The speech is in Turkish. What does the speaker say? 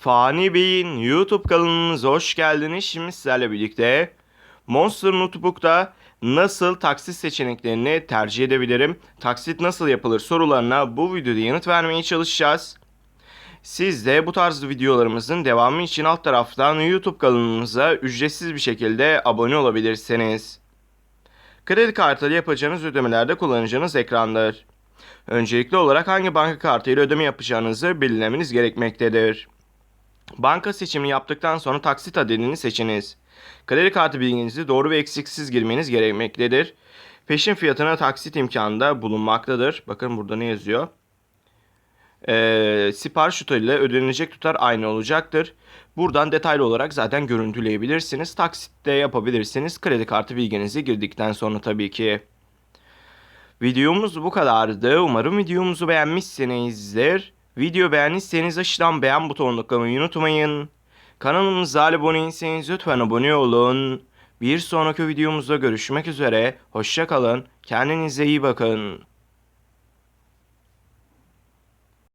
Fani Bey'in YouTube kanalımıza hoş geldiniz. Şimdi sizlerle birlikte Monster Notebook'ta nasıl taksit seçeneklerini tercih edebilirim? Taksit nasıl yapılır sorularına bu videoda yanıt vermeye çalışacağız. Siz de bu tarz videolarımızın devamı için alt taraftan YouTube kanalımıza ücretsiz bir şekilde abone olabilirsiniz. Kredi kartıyla yapacağınız ödemelerde kullanacağınız ekrandır. Öncelikli olarak hangi banka kartıyla ödeme yapacağınızı belirlemeniz gerekmektedir. Banka seçimini yaptıktan sonra taksit adedini seçiniz. Kredi kartı bilginizi doğru ve eksiksiz girmeniz gerekmektedir. Peşin fiyatına taksit imkanı da bulunmaktadır. Bakın burada ne yazıyor? Ee, sipariş tutarıyla ödenecek tutar aynı olacaktır. Buradan detaylı olarak zaten görüntüleyebilirsiniz. Taksitte yapabilirsiniz. Kredi kartı bilginizi girdikten sonra tabii ki. Videomuz bu kadardı. Umarım videomuzu beğenmişsinizdir. Video beğendiyseniz aşağıdan beğen butonuna tıklamayı unutmayın. Kanalımıza abone değilseniz lütfen abone olun. Bir sonraki videomuzda görüşmek üzere. Hoşça kalın. Kendinize iyi bakın.